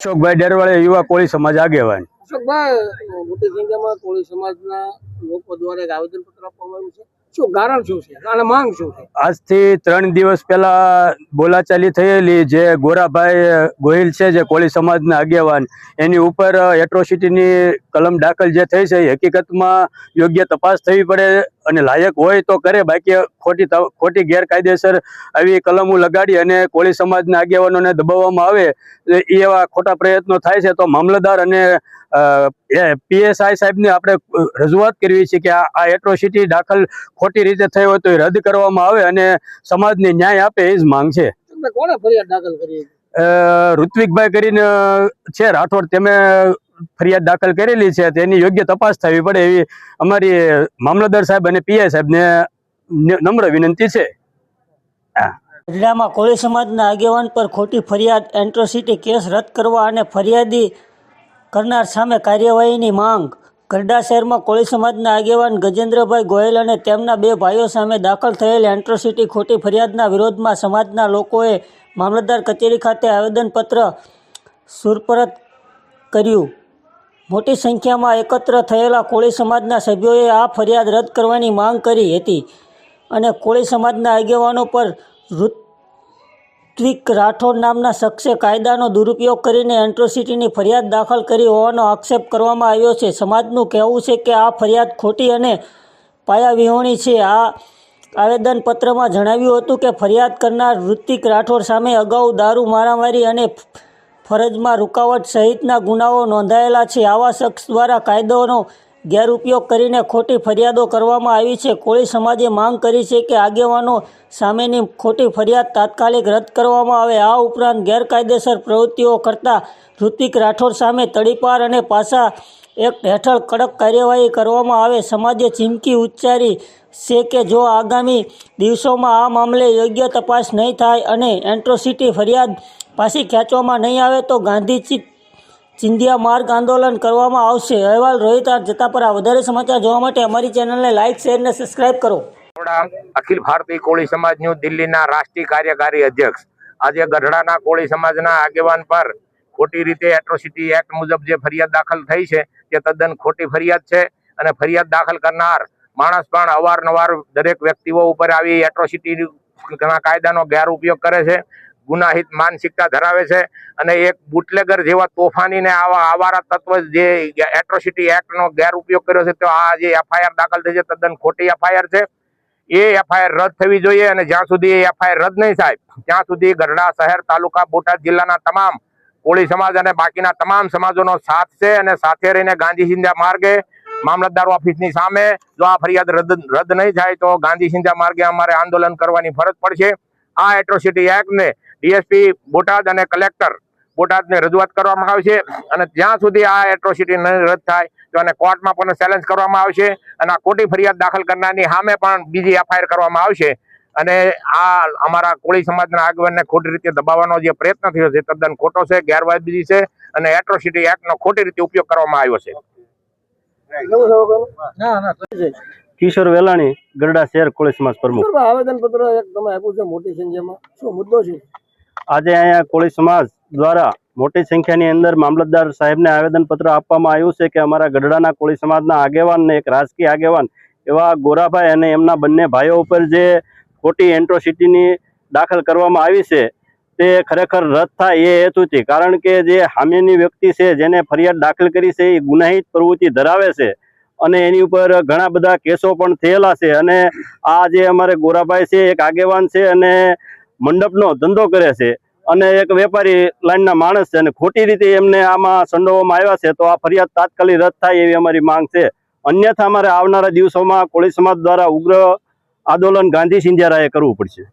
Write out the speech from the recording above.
અશોકભાઈ ડેરવાળે યુવા કોળી સમાજ આગેવાન. અશોકભાઈ, મોટી સંખ્યામાં કોળી સમાજના લોકો દ્વારા આવેદન પત્ર આપવામાં આવ્યું છે. આજથી ત્રણ દિવસ પહેલા બોલાચાલી થયેલી જે ગોરાભાઈ ગોહિલ છે, જે કોળી સમાજના આગેવાન, એની ઉપર એટ્રોસિટીની કલમ દાખલ જે થઈ છે, એ હકીકતમાં યોગ્ય તપાસ થવી પડે અને લાયક હોય તો કરે. બાકી ખોટી ખોટી ગેરકાયદેસર આવી કલમો લગાડી અને કોળી સમાજના આગેવાનોને દબાવવામાં આવે એવા ખોટા પ્રયત્નો થાય છે, તો મામલતદાર અને પીએસઆઈ સાહેબને આપણે રજૂઆત કરવી છે કે આ એટ્રોસિટી દાખલ ખોટી રીતે થઈ હોય તો એ રદ કરવામાં આવે અને સમાજને ન્યાય આપે એ જ માંગ છે. કોને ફરિયાદ દાખલ કરી? ઋત્વિકભાઈ કરીને છે રાઠોડ તેમે ફરિયાદ દાખલ કરેલી છે તેની યોગ્ય તપાસ થવી પડે એવી અમારી મામલતદાર સાહેબ અને પીઆઈ સાહેબને નમ્ર વિનંતી છે. જિલ્લામાં કોળી સમાજના આગેવાન પર ખોટી ફરિયાદ એન્ટ્રોસિટી કેસ રદ કરવા અને ફરિયાદી કરનાર સામે કાર્યવાહીની માંગ. ગરડા શહેરમાં કોળી સમાજના આગેવાન ગજેન્દ્રભાઈ ગોયલ અને તેમના બે ભાઈઓ સામે દાખલ થયેલ એન્ટ્રોસિટી ખોટી ફરિયાદના વિરોધમાં સમાજના લોકોએ મામલતદાર કચેરી ખાતે આવેદનપત્ર સુરપરત કર્યું. મોટી સંખ્યામાં એકત્ર થયેલા કોળી સમાજના સભ્યોએ આ ફરિયાદ રદ કરવાની માંગ કરી હતી અને કોળી સમાજના આગેવાનો પર ઋત્વિક રાઠોડ નામના શખ્સે કાયદાનો દુરુપયોગ કરીને એન્ટ્રોસિટીની ફરિયાદ દાખલ કરી હોવાનો આક્ષેપ કરવામાં આવ્યો છે. સમાજનું કહેવું છે કે આ ફરિયાદ ખોટી અને પાયાવિહોણી છે. આ આવેદનપત્રમાં જણાવ્યું હતું કે ફરિયાદ કરનાર ઋત્વિક રાઠોડ સામે અગાઉ દારૂ મારામારી અને ફરજમાં રૂકાવટ સહિતના ગુનાઓ નોંધાયેલા છે. આવા શખ્સ દ્વારા કાયદોનો ગેરઉપયોગ કરીને ખોટી ફરિયાદો કરવામાં આવી છે. કોળી સમાજે માંગ કરી છે કે આગેવાનો સામેની ખોટી ફરિયાદ તાત્કાલિક રદ કરવામાં આવે. આ ઉપરાંત ગેરકાયદેસર પ્રવૃત્તિઓ કરતા ઋત્વિક રાઠોડ સામે તડીપાર અને પાસા એક્ટ હેઠળ કડક કાર્યવાહી કરવામાં આવે. સમાજે ચીમકી ઉચ્ચારી છે કે જો આગામી દિવસોમાં આ મામલે યોગ્ય તપાસ નહીં થાય અને એન્ટ્રોસિટી ફરિયાદ પાછી ખેંચવામાં નહીં આવે તો ગાંધીજી ચિંધ્યા માર્ગ આંદોલન કરવામાં આવશે. અહેવાલ રોહિત આર આ વધારે સમાચાર જોવા માટે અમારી ચેનલને લાઇક શેર અને સબસ્ક્રાઇબ કરો. અખિલ ભારતીય કોળી સમાજનું દિલ્હીના રાષ્ટ્રીય કાર્યકારી અધ્યક્ષ. આજે ગઢડાના કોળી સમાજના આગેવાન પર ખોટી રીતે એટ્રોસિટી એક્ટ મુજબ જે ફરિયાદ દાખલ થઈ છે, તે તદ્દન ખોટી ફરિયાદ છે અને ફરિયાદ દાખલ કરનાર માણસ પણ અવારનવાર દરેક વ્યક્તિઓ ઉપર આવી એટ્રોસિટી કાયદાનો ગેરઉપયોગ કરે છે. ગુનાહિત માનસિકતા ધરાવે છે અને એક બુટલેગર જેવા તોફાની ને આવા આવારા તત્વ જે એટ્રોસિટી એક્ટનો ગેરઉપયોગ કર્યો છે, તો આ જે એફઆઈઆર દાખલ થઈ છે, તદ્દન ખોટી એફઆઈઆર છે. એ એફઆઈઆર રદ થવી જોઈએ અને જ્યાં સુધી એ એફઆઈઆર રદ નહીં થાય, ત્યાં સુધી ગઢડા શહેર, તાલુકા, બોટાદ જિલ્લાના તમામ કોળી સમાજ અને બાકીના તમામ સમાજોનો સાથ છે અને સાથે રહીને ગાંધી સિંધા માર્ગે, મામલતદાર ઓફિસની સામે જો આ ફરિયાદ રદ રદ નહીં થાય, તો ગાંધી સિંધા માર્ગે અમારે આંદોલન કરવાની ફરજ પડશે. આ એટ્રોસિટી એક્ટને ડીએસપી બોટાદ અને કલેક્ટર બોટાદને રજૂઆત કરવામાં આવશે અને જ્યાં સુધી આ એટ્રોસિટી નહીં રદ થાય તો એને કોર્ટમાં પણ ચેલેન્જ કરવામાં આવશે અને આ ખોટી ફરિયાદ દાખલ કરનારની સામે પણ બીજી એફઆઈઆર કરવામાં આવશે. અને આ અમારા કોળી સમાજના આગેવાનને ખોટી રીતે દબાવવાનો જે પ્રયત્ન થયો છે તદ્દન ખોટો છે ગેરવાજબી છે અને એટ્રોસિટી એક્ટનો ખોટી રીતે ઉપયોગ કરવામાં આવ્યો છે. કિશોર વેલાણી ગરડા શહેર કોળી સમાજ પ્રમુખ. આવેદનપત્ર એક તમે આપ્યું છે મોટી સંખ્યામાં. શું મુદ્દો છે? આજે અહીંયા કોળી સમાજ દ્વારા મોટી સંખ્યાની અંદર મામલતદાર સાહેબને આવેદનપત્ર આપવામાં આવ્યું છે કે અમારા ગઢડાના કોળી સમાજના આગેવાન ને એક રાજકીય આગેવાન એવા ગોરાભાઈ અને એમના બંને ભાઈઓ ઉપર જે ખોટી એન્ટ્રોસિટીની દાખલ કરવામાં આવી છે તે ખરેખર રદ થાય એ હેતુથી. કારણ કે જે હામીની વ્યક્તિ છે જેને ફરિયાદ દાખલ કરી છે એ ગુનાહિત પ્રવૃત્તિ ધરાવે છે. અને એની ઉપર ઘણા બધા કેસો પણ થયેલા છે. અને આ જે અમારે ગોરાભાઈ છે, એક આગેવાન છે અને મંડપનો ધંધો કરે છે. અને એક વેપારી લાઈનના માણસ છે અને ખોટી રીતે એમને આમાં સંડોવવામાં આવ્યા છે, તો આ ફરિયાદ તાત્કાલિક રદ થાય એવી અમારી માંગ છે. અન્યથા અમારે આવનારા દિવસોમાં કોળી સમાજ દ્વારા ઉગ્ર આંદોલન ગાંધી સિંધિયારાએ કરવું પડશે.